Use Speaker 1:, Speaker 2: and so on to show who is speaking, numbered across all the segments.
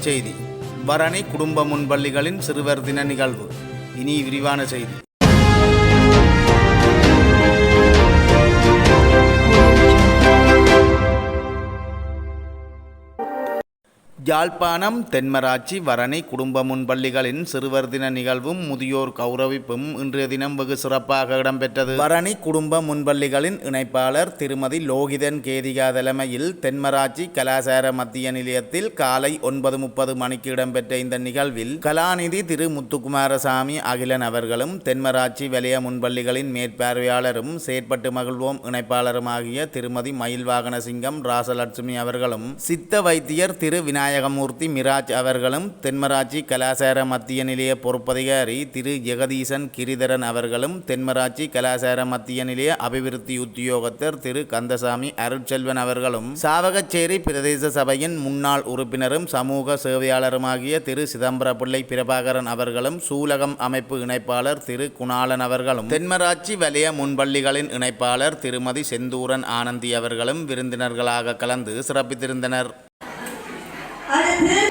Speaker 1: செய்தி. பரணி குடும்ப முன்பள்ளிகளின் சிறுவர் தின நிகழ்வு. இனி விரிவான செய்தி. யாழ்ப்பாணம் தென்மராட்சி வரணி குடும்ப முன்பள்ளிகளின் சிறுவர் தின நிகழ்வும் முதியோர் கௌரவிப்பும் இன்றைய தினம் வெகு சிறப்பாக இடம்பெற்றது. வரணி குடும்ப முன்பள்ளிகளின் இணைப்பாளர் திருமதி லோகிதன் கேதிகா தலைமையில் தென்மராட்சி கலாசார மத்திய நிலையத்தில் காலை ஒன்பது முப்பது மணிக்கு இடம்பெற்ற இந்த நிகழ்வில் கலாநிதி திரு முத்துக்குமாரசாமி அகிலன் அவர்களும் தென்மராட்சி வலய முன்பள்ளிகளின் மேற்பார்வையாளரும் செயற்பட்டு மகிழ்வோம் இணைப்பாளருமாகிய திருமதி மயில்வாகன சிங்கம் ராசலட்சுமி அவர்களும் சித்த வைத்தியர் திரு விநாயகமூர்த்தி மிராஜ் அவர்களும் தென்மராட்சி கலாசார மத்திய நிலைய பொறுப்பதிகாரி திரு. ஜெகதீசன் கிரிதரன் அவர்களும் தென்மராட்சி கலாசார மத்திய நிலைய அபிவிருத்தி உத்தியோகத்தர் திரு. கந்தசாமி அருட்செல்வன் அவர்களும் சாவகச்சேரி பிரதேச சபையின் முன்னாள் உறுப்பினரும் சமூக சேவையாளருமாகிய திரு. சிதம்பரப்பிள்ளை பிரபாகரன் அவர்களும் சூலகம் அமைப்பு இணைப்பாளர் திரு. குணாளன் அவர்களும் தென்மராட்சி வலய முன்பள்ளிகளின் இணைப்பாளர் திருமதி செந்தூரன் ஆனந்தி அவர்களும் விருந்தினர்களாக கலந்து சிறப்பித்திருந்தனர்.
Speaker 2: அடுத்து தொடர்ந்து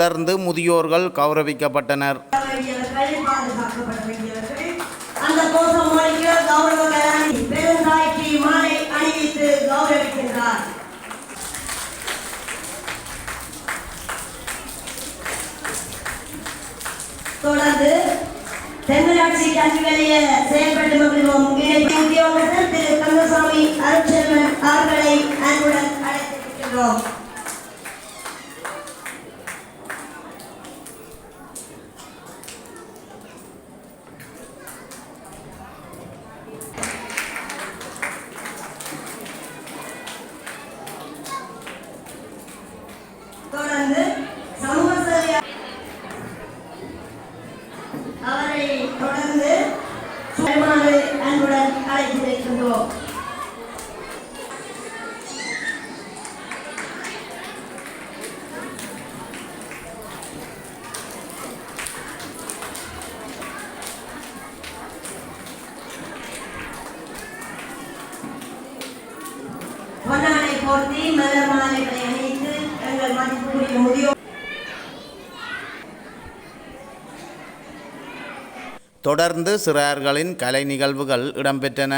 Speaker 1: தொடர்ந்து முதியோர்கள் கௌரவிக்கப்பட்டனர்.
Speaker 2: தொடர்ந்து தென்னாட்சி கல்வி நிலைய செயல்பட்டு வருகிறோம் இணைப்பு உத்தியோகத்தர் திரு கந்தசாமி அருட்செல்வன் அவர்களை அன்புடன் அழைத்திருக்கிறோம் தொடர்ந்து சமூக சேவை அவரை தொடர்ந்து வருமாறு அன்புடன் அழைத்திருக்கின்றோம் பொன்னாடை போர்த்தி மலர் மாலைகளை அணிவித்து எங்கள் மதிப்புக்குரிய முதியோர்
Speaker 1: தொடர்ந்து சிறார்களின் கலை நிகழ்வுகள் இடம்பெற்றன.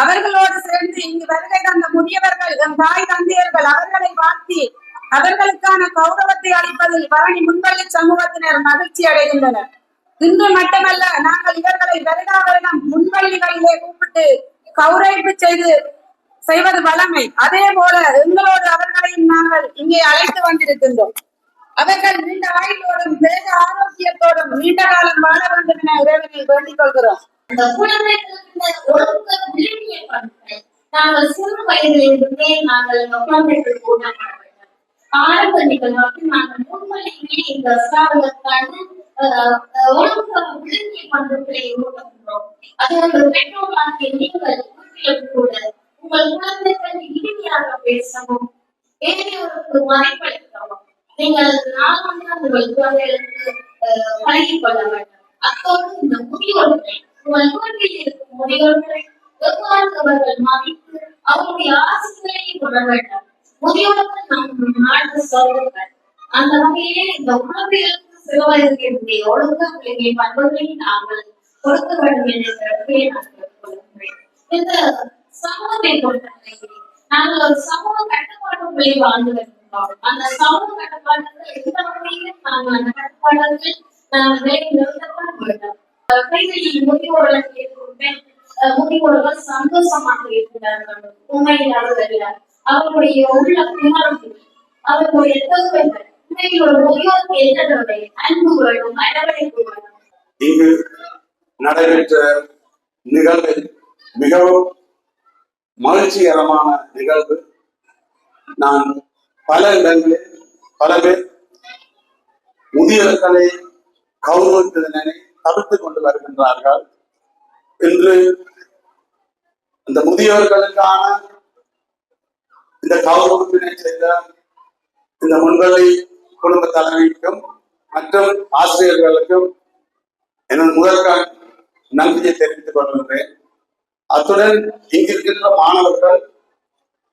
Speaker 3: அவர்களோடு சேர்ந்து இங்கு வருகை தந்த முதியவர்கள் எம் தாய் தந்தையர்கள் அவர்களை வாழ்த்தி அவர்களுக்கான கௌரவத்தை அளிப்பதில் பரணி முன்பள்ளி சமூகத்தினர் மகிழ்ச்சி அடைகின்றனர். இன்று மட்டுமல்ல நாங்கள் இவர்களை வருடா வருடம் முன்பள்ளிகளிலே கூப்பிட்டு கௌரவிப்பு செய்து செய்வது வளமை அதே போல எங்களோடு அவர்களையும் நாங்கள் இங்கே அழைத்து வந்திருக்கின்றோம். அவர்கள் நீண்ட ஆயுளோடும் தேக ஆரோக்கியத்தோடும் நீண்ட காலம் வாழ வேண்டும் என இறைவனை வேண்டிக் கொள்கிறோம்.
Speaker 4: அந்த குழந்தைகளுக்கு ஒழுக்க விழுமிய நாங்கள் சிறு வயதிலிருந்தே நாங்கள் இந்த குழந்தைகளுக்கு ஆரம்ப நிகழ்வாக நாங்கள் முன்மொழியிலே இந்த ஸ்தாபனத்தான ஒழுக்க விழுமிய பண்புகளை உருவாக்குகிறோம். அது ஒரு பெற்றோராகிய நீங்கள் வீட்டிலும் கூட உங்கள் குழந்தைகள் இனிமையாக பேசவும் ஏழையோருக்கு மதிப்பளிக்கவும் நீங்கள் நாளாக உங்கள் குழந்தைகளுக்கு அஹ், பழகிக் கொள்ள வேண்டும். அத்தோடு இந்த முதியோர்களை உங்கள் இருக்கும் எவ்வாறு அவர்கள் மதித்து அவருடைய ஆசைகளை கொள்ள வேண்டும் முதியோர்கள் நம் நாட்டு அந்த வகையிலே இந்த குழந்தைகளுக்கு சிறு வயதிலிருந்தே பண்புகளை நாங்கள் கொடுக்க வேண்டும் என்ற நான் கேட்டுக்கொள்கிறேன் இந்த சமூகத்தை நாங்கள் ஒரு சமூக கட்டுப்பாட்டுக்குள்ளே வாழ்ந்து அந்த சமூக கட்டுப்பாடுகள் எந்த வகையிலும் நாங்கள் அந்த கட்டுப்பாடுகள் நாங்கள் வேலை நிறுத்தப்பட வேண்டும் அஹ் கைகளில் முதியோர்களுக்கு முதியோர்கள் சந்தோஷமாக இருக்கிறார்கள். உண்மையில் அவர்கள் அவர்களுடைய உள்ள குணர்வு அவர்களுடைய தேவைகள் உண்மையில் ஒரு முதியோருக்கு என்ன அன்பு வேணும் வேணும்
Speaker 5: இங்கு நடைபெற்ற நிகழ்வு மிகவும் மகிழ்ச்சிகரமான நிகழ்வு. நான் பல இடங்களில் பல பேர் முதியவர்களை கௌரவிப்பதனை தவிர்த்து கொண்டு வருகின்றார்கள். இன்று இந்த முதியோர்களுக்கான இந்த கௌரவத்தினை செய்த இந்த முன்வழி குடும்ப தலைமைக்கும் மற்றும் ஆசிரியர்களுக்கும் எனது முதற்கான நன்றியை தெரிவித்துக் கொள்கின்றேன். அத்துடன் இங்கிருக்கின்ற மாணவர்கள்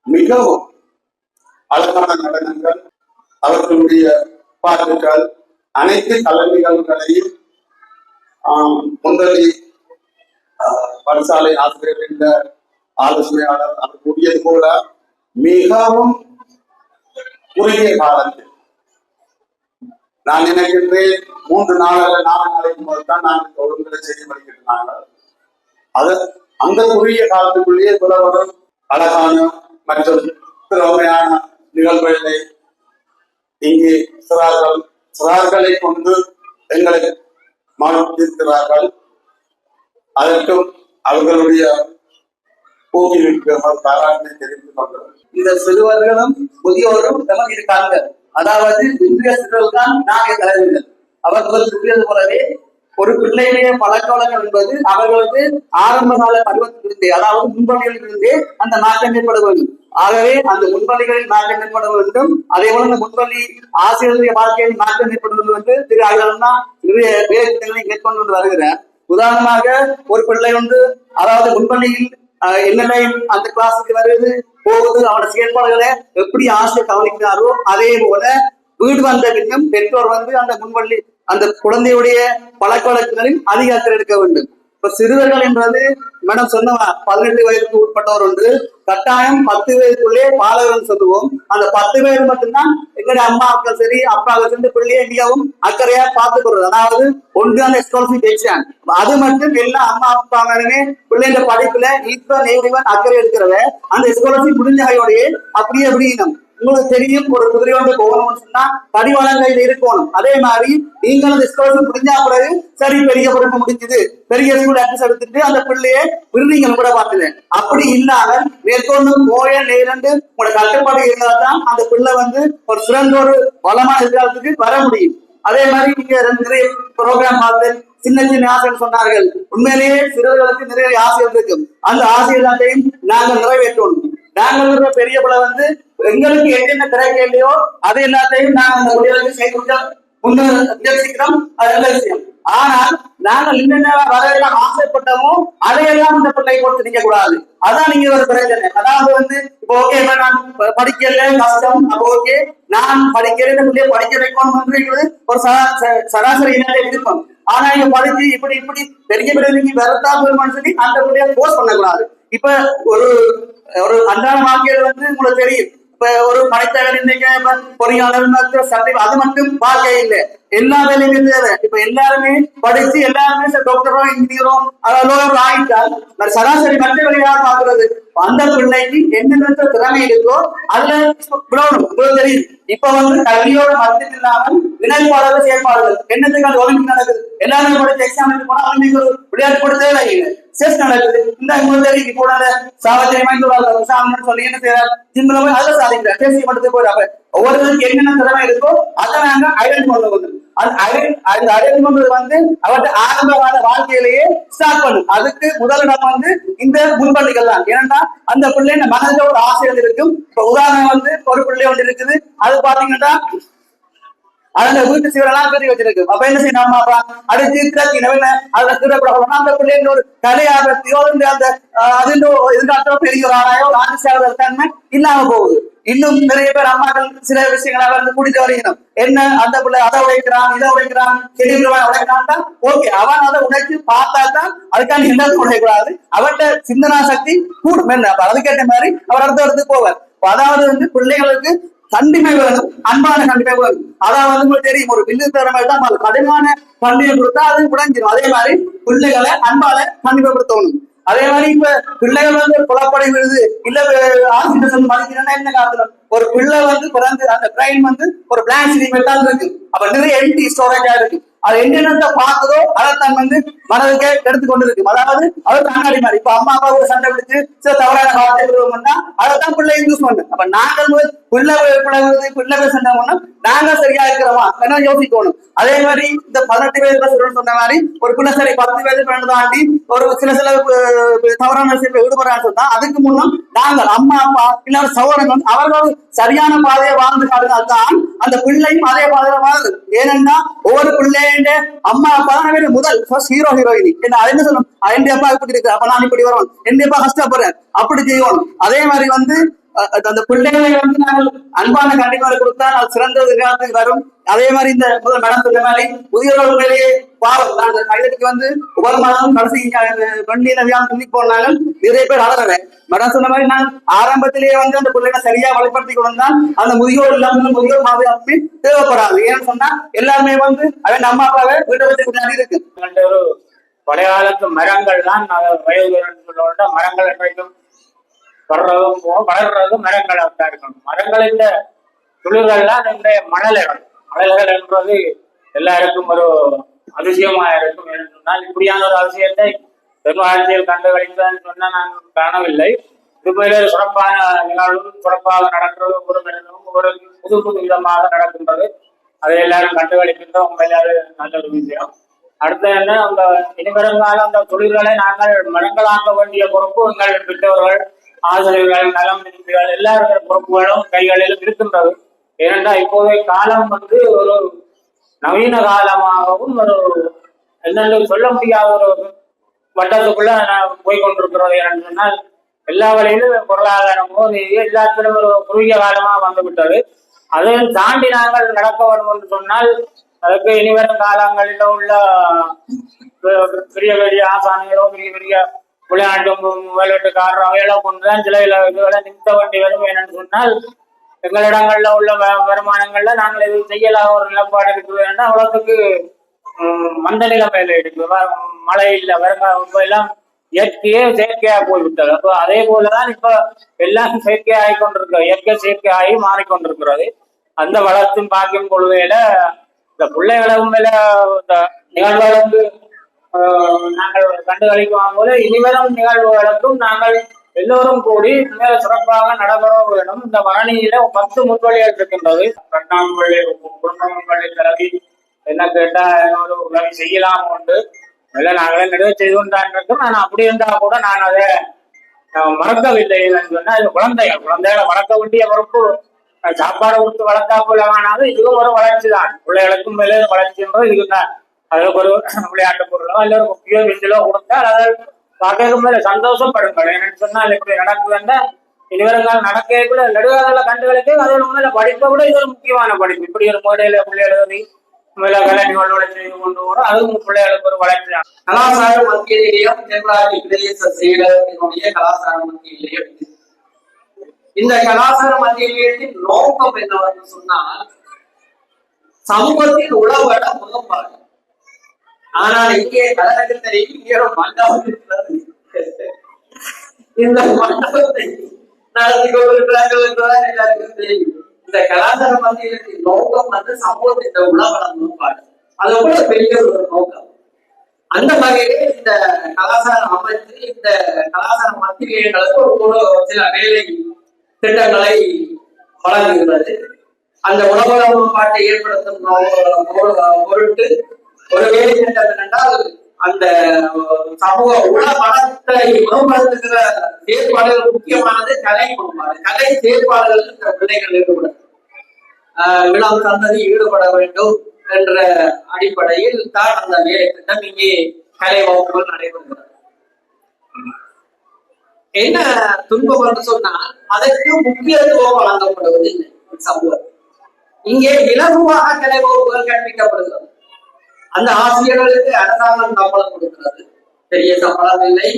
Speaker 5: மிகவும் அழகான நடனங்கள் அவர்களுடைய பாட்டுகள் அனைத்து கலைஞர்களையும் முந்தலி பரிசாலை முன்னணி ஆசிரியர் என்ற ஆலோசனையாளர் அவர் கூறியது போல மிகவும் குறுகிய காலத்தில் நான் நினைக்கின்றேன் மூன்று நாள் அல்ல நாலு நாளைக்கு முதல் தான் இந்த ஒழுங்குகளை செய்ய வருகின்றாங்க அது அந்த குறுகிய காலத்துக்குள்ளேயே புலவரும் அழகான மற்றும் திறமையான நிகழ்வுகளை இங்கே சிறார்கள் சிறார்களை கொண்டு எங்களை மாற்றிருக்கிறார்கள் அதற்கும் அவர்களுடைய ஊக்குவிப்பு பாராட்டினை தெரிவித்துக் கொண்டோம்
Speaker 6: இந்த சிறுவர்களும் முதியோரும் நமக்கு இருக்காங்க. அதாவது இந்திய சிறுவர்கள் தான் நாங்கள் தலைவர்கள். அவர்கள் கூறியது போலவே ஒரு பிள்ளையிலேயே பழக்க வழக்கம் என்பது அவர்களது ஆரம்ப கால பருவத்திலிருந்தே அதாவது முன்பள்ளிகளிலிருந்தே அந்த மாற்றம் ஏற்பட வேண்டும். ஆகவே அந்த முன்பள்ளிகளில் மாற்றம் ஏற்பட வேண்டும். அதே போல அந்த முன்பள்ளி ஆசிரியர்களுடைய வாழ்க்கையில் மாற்றம் ஏற்பட வேண்டும் என்று திரு அகிலன்னா நிறைய வேலை திட்டங்களை மேற்கொண்டு வந்து உதாரணமாக ஒரு பிள்ளை வந்து அதாவது முன்பள்ளியில் என்னென்ன அந்த கிளாஸுக்கு வருது போகுது அவனோட செயல்பாடுகளை எப்படி ஆசிரியர் கவனிக்கிறாரோ அதே போல வீடு வந்த பின்னும் பெற்றோர் வந்து அந்த முன்பள்ளி அந்த குழந்தையுடைய பழக்க வழக்கங்களில் அதிக அக்கறை எடுக்க வேண்டும். இப்ப சிறுவர்கள் என்பது மேடம் சொன்னவா பதினெட்டு வயதுக்கு உட்பட்டவர் ஒன்று கட்டாயம் பத்து வயதுக்குள்ளே பாலகர்கள் சொல்லுவோம். அந்த பத்து பேர் மட்டும்தான் எங்களுடைய அம்மாவுக்கும் சரி அப்பாவுக்கும் சென்று பிள்ளையை மிகவும் அக்கறையா பார்த்துக்கிறது அதாவது ஒன்று அந்த ஸ்காலர்ஷிப் எக்ஸாம் அது மட்டும் எல்லா அம்மா அப்பா மேலுமே பிள்ளைங்க படிப்புல ஈக்குவல் எவ்ரிவன் அக்கறை எடுக்கிறவ அந்த ஸ்காலர்ஷிப் முடிஞ்ச கையோடையே அப்படியே விடியணும். உங்களுக்கு தெரியும் ஒரு குதிரை வந்து போகணும்னு சொன்னா படிவளம் இருக்கணும். அதே மாதிரி நீங்களும் அந்த முடிஞ்சா பிறகு சரி பெரிய பொறுப்பு முடிஞ்சது. பெரிய ஸ்கூல் அட்ரஸ் எடுத்துட்டு அந்த பிள்ளைய விடுறீங்க கூட பார்த்துல அப்படி இல்லாம மேற்கொண்டு போய நேரண்டு உங்களோட கட்டுப்பாடு இருந்தால் தான் அந்த பிள்ளை வந்து ஒரு சிறந்த ஒரு வளமான எதிர்காலத்துக்கு வர முடியும். அதே மாதிரி நீங்க ரெண்டு நிறைய ப்ரோக்ராம் பார்த்து சின்ன சின்ன ஆசைகள் சொன்னார்கள். உண்மையிலேயே சிறுவர்களுக்கு நிறைய ஆசைகள் இருக்கும். அந்த ஆசை எல்லாத்தையும் நாங்கள் நிறைவேற்றணும். நாங்கள் பெரிய பிள்ளை வந்து எங்களுக்கு என்னென்ன கிடைக்க இல்லையோ அது எல்லாத்தையும் நாங்கள் அந்த முடிவுக்கு செய்து முன்னு முயற்சிக்கிறோம் அது நல்ல விஷயம். ஆனால் நாங்கள் என்னென்ன வரையெல்லாம் ஆசைப்பட்டோமோ அதையெல்லாம் இந்த பிள்ளை கொடுத்து நிற்க கூடாது அதான் நீங்க ஒரு பிரச்சனை. அதாவது வந்து இப்போ ஓகே நான் படிக்கல கஷ்டம் அப்போ ஓகே நான் படிக்கிறேன் இந்த பிள்ளைய படிக்க வைக்கணும்ன்றது ஒரு சரா- ச- சராசரி இனத்தை விருப்பம் ஆனா இங்க படிச்சு இப்படி இப்படி பெரிய பெரிய நீங்க வரத்தா போயிருமான்னு சொல்லி அந்த பிள்ளைய போஸ்ட் பண்ணக்கூடாது. இப்ப ஒரு ஒரு அன்றாட வாழ்க்கையில வந்து உங்களுக்கு தெரியும். இப்ப ஒரு படைத்தவர் இன்னைக்கு பொறியாளர் சட்டை அது மட்டும் வாழ்க்கை இல்லை. எல்லா வேலையுமே தேவை. இப்ப எல்லாருமே படிச்சு எல்லாருமே டாக்டரோ இன்ஜினியரோ லோயரோ ஆகிட்டால் சராசரி மற்ற வேலையாக பாக்குறது அந்த பிள்ளைக்கு என்னென்ன திறமை இருக்கோ அதுல உங்களுக்கு இப்ப வந்து கல்வியோட மட்டும் இல்லாமல் இணைப்பாளர்கள் செயற்பாடுகள் என்னத்துக்கான ஒலிம்பிக் நடக்குது? எல்லாருமே படிச்சு எக்ஸாம் எழுதி போனா ஒலிம்பிக் விளையாட்டு கூட தேவையில்லை. செஸ் நடக்குது இந்த உங்களுக்கு தெரியும் இப்போ அந்த சாவத்திரி மைந்து சாமன் சொல்லி என்ன செய்யறாரு? ஜிம்ல போய் அதில் சாதிக்கிறார். தேசிய மட்டும் போய் ஒவ்வொருத்தருக்கு என்னென்ன திறமை இருக்கோ அதை நாங்க ஐடென்ட் பண்ண வந்து அந்த அந்த ஐடென்டி பண்றது வந்து அவர்கிட்ட ஆரம்ப கால வாழ்க்கையிலேயே ஸ்டார்ட் பண்ணும். அதுக்கு முதலிடம் வந்து இந்த முன்பள்ளிகள் தான். ஏன்னா அந்த பிள்ளை மனதில் ஒரு ஆசைகள் இருக்கும். இப்ப உதாரணம் வந்து ஒரு பிள்ளை ஒன்று இருக்குது. அது பாத்தீங்கன்னா அதுல வீட்டு சிவரெல்லாம் கட்டி வச்சிருக்கு. அப்ப என்ன செய்யணும் நம்ம அப்ப அடிச்சு நவீன அதுல திருடப்படணும் அந்த பிள்ளைங்க ஒரு கலை இந்த அந்த ஆஹ், அதுன்னு எதிர்காலத்துல பெரிய ஒரு ஆளாயோ ஒரு ஆட்சி சேவை தன்மை இல்லாம போகுது. இன்னும் நிறைய பேர் அம்மாக்கள் சில விஷயங்களை வந்து குடித்து வருகிறோம் என்ன? அந்த பிள்ளை அதை உடைக்கிறான் இதை உடைக்கிறான் செடி உடைக்கிறான் ஓகே. அவன் அதை உடைச்சு பார்த்தா தான் அதுக்கான என்ன உடையக்கூடாது? அவட்ட சிந்தனா சக்தி கூடும். என்ன? அப்ப அதுக்கேற்ற மாதிரி அவர் அடுத்த இடத்துக்கு போவார் அதாவது வந்து பிள்ளைகளுக்கு கண்டிப்பாக வேணும் அன்பான கண்டிமை வேணும் அதாவது உங்களுக்கு தெரியும் ஒரு வில்லு திறமை தான் அது கடுமையான கண்டிப்பை கொடுத்தா அது உடைஞ்சிடும் அதே மாதிரி பிள்ளைகளை அன்பால கண்டிமைப்படுத்தணும் அதே மாதிரி இப்ப பிள்ளைகள் வந்து குழப்படை விழுது இல்ல ஆசிரியர் வந்து மதிக்கிறேன்னா என்ன காரணம்? ஒரு பிள்ளை வந்து பிறந்து அந்த பிரெயின் வந்து ஒரு பிளான் சினிமெட் இருக்கு. அப்ப நிறைய எம்டி ஸ்டோரேஜா இருக்கு. அது என்னென்னத்தை பார்க்குதோ அதைத்தான் வந்து மனதுக்கே எடுத்து கொண்டு இருக்கு அதாவது அவர் கண்ணாடி மாதிரி. இப்ப அம்மா அப்பா ஒரு சண்டை பிடிச்சு சில தவறான வார்த்தை விடுவோம்னா அதைத்தான் பிள்ளை யூஸ் பண்ணு அப்ப நாங்கள் வந்து பிள்ளை பிள்ளை பிள்ளைகள் சண்டை பண்ணோம் நாங்க சரியா இருக்கிறோமா? என்ன யோசிக்கணும். அதே மாதிரி இந்த பதினெட்டு வயது சொன்ன மாதிரி ஒரு பிள்ளை சரி பத்து வயது பன்னெண்டு தாண்டி ஒரு சில சில தவறான விஷயத்தில் ஈடுபடுறான்னு சொன்னா அதுக்கு முன்னும் நாங்கள் அம்மா அப்பா இல்லாத சகோதரங்க அவர்கள் சரியான பாதையை வாழ்ந்து காட்டினால் தான் அந்த பிள்ளையும் அதே பாதையில வாழுது. ஏனென்னா ஒவ்வொரு பிள்ளைய அம்மா அப்பா தான் முதல் ஃபர்ஸ்ட் ஹீரோ ஹீரோயின் என்ன அது என்ன சொல்லணும் என் அப்பா இப்படி இருக்கு அப்ப நான் இப்படி வரணும் என் அப்பா கஷ்டப்படுறேன் அப்படி செய்வோம். அதே மாதிரி வந்து அந்த பிள்ளைகளை வந்து நாங்கள் அன்பான கண்டிப்பாக கொடுத்தா அது சிறந்த எதிர்காலத்துக்கு வரும். அதே மாதிரி இந்த முதல் மேடம் சொன்ன மாதிரி முதியோர்கள் உண்மையிலேயே பாவம் நான் கைதுக்கு வந்து ஒவ்வொரு மாதமும் கடைசி வண்டியில வியாபாரம் சொல்லி போனாலும் நிறைய பேர் அலறவை மேடம் சொன்ன மாதிரி நான் ஆரம்பத்திலேயே வந்து அந்த பிள்ளைகளை சரியா வழிபடுத்தி கொண்டால் அந்த முதியோர் இல்லாமல் முதியோர் பாதுகாப்பு தேவைப்படாது. ஏன்னு சொன்னா எல்லாருமே வந்து அவன் அம்மா அப்பாவை வீட்டை வச்சு முன்னாடி இருக்கு.
Speaker 7: பழைய காலத்து மரங்கள் தான் வயது மரங்கள் என்றைக்கும் வர்றதும் வளர்றதும் மரங்களாக தான் இருக்கணும். மரங்களின் துளிர்கள்லாம் இன்றைய மணலைகள். மணல்கள் என்பது எல்லாருக்கும் ஒரு அதிசயமா இருக்கும் சொன்னால் இப்படியான ஒரு அதிசயத்தை பெரும் அரசியல் கண்டுகளித்தான் சொன்ன நான் காணவில்லை. இது போல சிறப்பான நிகழ்வும் சிறப்பாக நடக்கிறது ஒரு மனிதனும் ஒரு புது புது விதமாக நடக்கின்றது. அதை எல்லாரும் கண்டுகளிக்கின்றோம் உண்மையிலே நல்ல ஒரு விஷயம். அடுத்து என்ன அந்த இனிவருங்கால அந்த தொழில்களை நாங்கள் மரங்களாக்க வேண்டிய பொறுப்பு எங்கள் பெற்றோர்கள் ஆசிரியர்கள் நலம் நிதிகள் எல்லாருடைய பொறுப்புகளும் கைகளிலும் இருக்கின்றது. ஏனென்றால் இப்போதைய காலம் வந்து ஒரு நவீன காலமாகவும் ஒரு என்னென்று சொல்ல முடியாத ஒரு வட்டத்துக்குள்ள நான் போய் கொண்டிருக்கிறது என்று சொன்னால் எல்லா வழியிலும் பொருளாதாரமோ எல்லாத்திலும் ஒரு குறுகிய காலமாக வந்து விட்டது அதையும் தாண்டி நாங்கள் நடக்க வேண்டும் என்று சொன்னால் அதுக்கு இனிவரும் காலங்களில் உள்ள பெரிய பெரிய ஆசானிகளோ பெரிய பெரிய விளையாட்டு விளையாட்டுக்காரர் அவையெல்லாம் கொண்டுதான் சில சில இதுகளை நிறுத்த வேண்டி வரும் என்னன்னு சொன்னால் எங்களிடங்கள்ல உள்ள வ- வருமானங்கள்ல நாங்கள் இது செய்யலாம் ஒரு நிலப்பாடு இருக்குது என்றால் அவ்வளவுக்கு மந்த நிலைமையில இருக்கு. வ- மழை இல்லை வருங்க எல்லாம் இயற்கையே செயற்கையா போய்விட்டது. அப்போ அதே போலதான் இப்ப எல்லாம் செயற்கை ஆகி கொண்டிருக்கு இயற்கை செயற்கை ஆகி மாறிக்கொண்டிருக்கிறது. அந்த வளர்த்தும் பார்க்கும் கொள்கையில இந்த பிள்ளைகளை உண்மையில இந்த நிகழ்வுகளுக்கு நாங்கள் கண்டு கழிக்குவாங்க போது இனிவரும் நிகழ்வுகளுக்கும் நாங்கள் எல்லோரும் கூடி மிக சிறப்பாக நடைபெற வேண்டும். இந்த பரணியில பத்து முன்வழிகள் இருக்கின்றது. கண்ணாம்பள்ளி குடும்ப முன்வழி என்ன கேட்டா ஒரு உதவி செய்யலாம் உண்டு. இல்லை நாங்களே நிறைவு செய்து கொண்டான் இருக்கும். நான் அப்படி இருந்தா கூட நான் அதை மறக்கவில்லை என்று சொன்னா இது குழந்தைகள் குழந்தைகளை வளர்க்க வேண்டிய பொறுப்பு. சாப்பாடு கொடுத்து வளர்த்தா போல இதுவும் ஒரு வளர்ச்சி தான் பிள்ளைகளுக்கும் மேலே வளர்ச்சி என்பது இதுதான். அதுக்கு ஒரு விளையாட்டு பொருளோ இல்லை ஒரு குப்பியோ விசிலோ கொடுத்தால் அதை பார்க்கும் போது சந்தோஷப்படுங்கள் என்னன்னு சொன்னால் இப்படி நடக்குதுன்னா இனிவரங்கள் நடக்கக்குள்ள நடுகால கண்டுகளுக்கு அது உண்மையில படிப்பை விட இது ஒரு முக்கியமான படிப்பு. இப்படி ஒரு மேடையில பிள்ளைகள் எழுதி கல்யாணி கல்யாணிகளோட செய்து கொண்டு வரும் அதுவும் பிள்ளைகளுக்கு ஒரு வளர்ச்சி தான்
Speaker 8: கலாசார மத்தியிலேயும் நிலையம் பிரதேச செயலகத்தினுடைய கலாசார மத்திய இந்த கலாசார மத்தியிலேயத்தின் நோக்கம் என்னவென்று சொன்னால் சமூகத்தின் உழவட முகப்பாடு. ஆனால் இங்கே கலகத்தை தெரியும் இங்கே மண்டபம் இந்த மண்டபத்தை நடத்தி கொண்டிருக்கிறார்கள் என்பதுதான் எல்லாருக்கும் தெரியும் இந்த கலாச்சார மத்தியத்தின் நோக்கம் வந்து சமூகத்தின் உளவட நோக்காடு அது கூட பெரிய ஒரு நோக்கம் அந்த வகையிலே இந்த கலாச்சார அமைச்சு இந்த கலாச்சார மத்தியங்களுக்கு ஒரு கூட சில வேலை திட்டங்களை வழங்குகிறது அந்த உணவு பாட்டை ஏற்படுத்தும் பொருட்டு ஒரு வேலை திட்டம் என்னென்றால் அந்த சமூக உள வளத்தை மேம்படுத்துகிற செயற்பாடுகள் முக்கியமானது கலை மேம்பாடு கலை செயற்பாடுகள் இந்த பிள்ளைகள் ஈடுபட ஆஹ் இளம் சந்ததி ஈடுபட வேண்டும் என்ற அடிப்படையில் தான் அந்த வேலை திட்டம் இங்கே கலை வகுப்புகள் நடைபெறுகிறது. என்ன துன்பம் என்று சொன்னால் அதற்கு முக்கியத்துவம் வழங்கப்படுவதில்லை சமூகம் இங்கே இலகுவாக கலை வகுப்புகள் கற்பிக்கப்படுகிறது. அந்த ஆசிரியர்களுக்கு அரசாங்கம் சம்பளம் கொடுக்கிறது. பெரிய சம்பளம் இல்லை.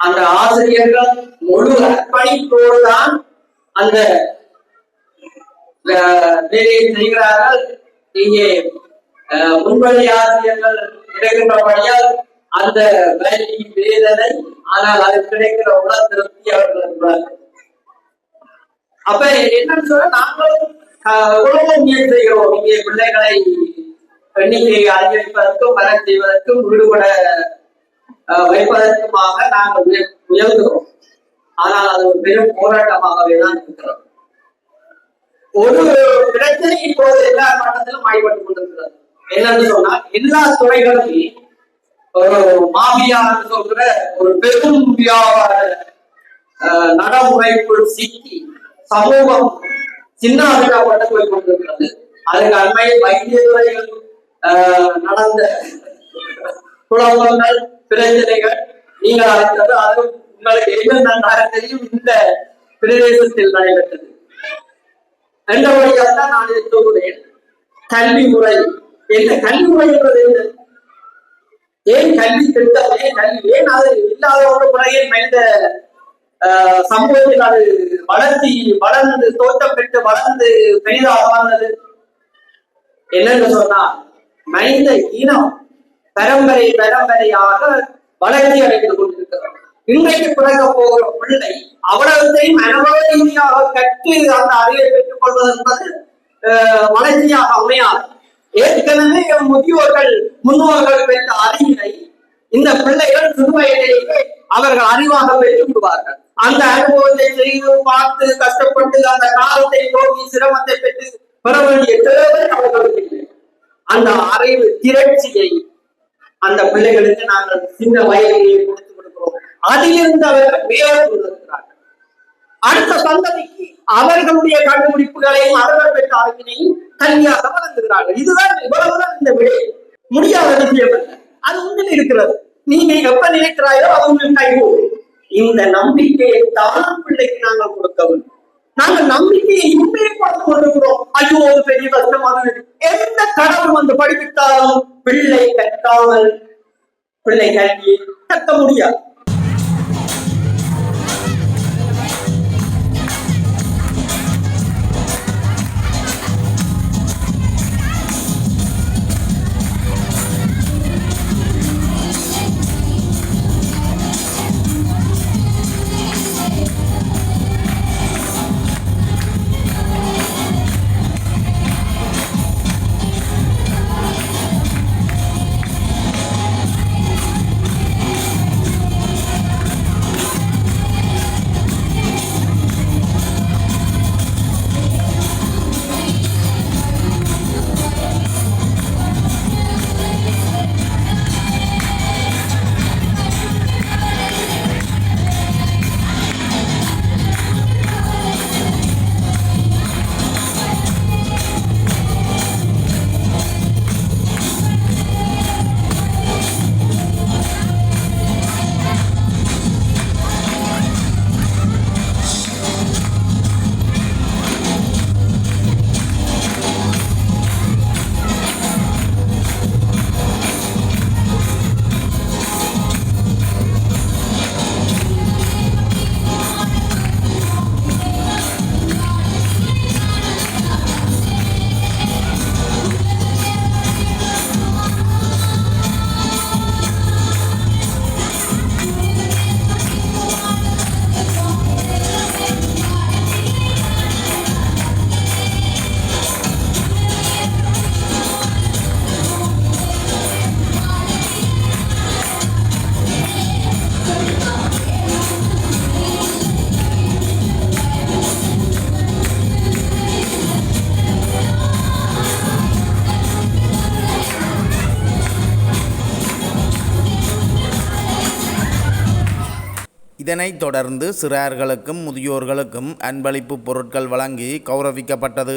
Speaker 8: அந்த ஆசிரியர்கள் முழு அர்ப்பணிப்போடு தான் அந்த வேலையை செய்கிறார்கள். இங்கே முன்வழி ஆசிரியர்கள் கிடைக்கின்றபடியால் அந்த வேலையின் வேதனை ஆனால் அது கிடைக்கிற உண திருப்தி அவர்கள் அப்ப என்னன்னு சொன்னா நாங்களும் அஹ், செய்கிறோம். இங்கே பிள்ளைகளை எண்ணிக்கையை அதிகரிப்பதற்கும் வர செய்வதற்கும் ஈடுபட வைப்பதற்குமாக நாங்கள் முய- முயல்கிறோம் ஆனால் அது ஒரு பெரும் போராட்டமாகவே தான் இருக்கிறோம் ஒரு பிரச்சனை இப்போது எல்லா மட்டத்திலும் ஆய்வுபட்டு கொண்டிருக்கிறது. என்னன்னு சொன்னா எல்லா துறைகளுமே ஒரு மாபியான்னு சொல்ற ஒரு பெரும் வியாபார நடைமுறைக்குள் சிக்கி சமூகம் சின்ன சின்னாபிக்கப்பட்டு போய் கொண்டிருக்கிறது. அதுக்கு அண்மையில் வைத்திய துறைகள் நடந்த குழப்பங்கள் பிரச்சனைகள் நீங்கள் அழைத்தது அது உங்களுக்கு என்ன நன்றாக தெரியும் இந்த பிரதேசத்தில் நடைபெற்றது. என்ற வழியாக தான் நான் இதை சொல்கிறேன். கல்வி முறை என்ன கல்வி முறை என்பது என்ன? ஏன் கல்வி திட்டம் ஏன் கல்வி ஏன் அது இல்லாத ஒரு முறையை மனித சமூகத்தில் அது வளர்ச்சி வளர்ந்து தோட்டம் பெற்று வளர்ந்து பெரிதாக வந்தது? என்னன்னு சொன்னா மனித இனம் பரம்பரை பரம்பரையாக வளர்ச்சி அடைந்து கொண்டிருக்கிறது. இன்றைக்கு பிறக்க போகிற பிள்ளை அவ்வளவுத்தையும் அனுபவ ரீதியாக கற்று அந்த அறிவை பெற்றுக் கொள்வது என்பது வளர்ச்சியாக அமையாது. ஏற்கனவே என் முதியோர்கள் முன்னோர்கள் பெற்ற அறிவினை இந்த பிள்ளைகள் சிறுவயதிலேயே அவர்கள் அறிவாக பெற்றுக் கொள்வார்கள். அந்த அனுபவத்தை செய்து பார்த்து கஷ்டப்பட்டு அந்த காலத்தை நோக்கி சிரமத்தை பெற்று பெற வேண்டிய தேவை அவர்களுக்கு இல்லை. அந்த அறிவு திரட்சியை அந்த பிள்ளைகளுக்கு நாங்கள் சின்ன வயதிலேயே கொடுத்து கொடுக்கிறோம். அதிலிருந்து அவர்கள் மேலும் அடுத்த சந்ததிக்கு அவர்களுடைய கண்டுபிடிப்புகளையும் அவர்கள் பெற்ற அறிவினையும் கல்வியாக வழங்குகிறார்கள். இதுதான் இவ்வளவுதான் இந்த விடை. முடியாத விஷயம் அது உண்மையில் இருக்கிறது. நீங்க எப்ப நினைக்கிறாயோ அது உங்களுக்கு கைகூடும். இந்த நம்பிக்கையை தான் பிள்ளைக்கு நாங்கள் கொடுக்க வேண்டும். நாங்க நம்பிக்கையை உண்மையை பார்த்து கொண்டிருக்கிறோம். ஐயோ ஒரு பெரிய கஷ்டம் அது எந்த கடவுள் வந்து படிப்பித்தாலும் பிள்ளை கற்காமல் பிள்ளை கல்வியை கற்க முடியாது.
Speaker 1: இதனைத் தொடர்ந்து சிறார்களுக்கும் முதியோர்களுக்கும் அன்பளிப்பு பொருட்கள் வழங்கி கௌரவிக்கப்பட்டது.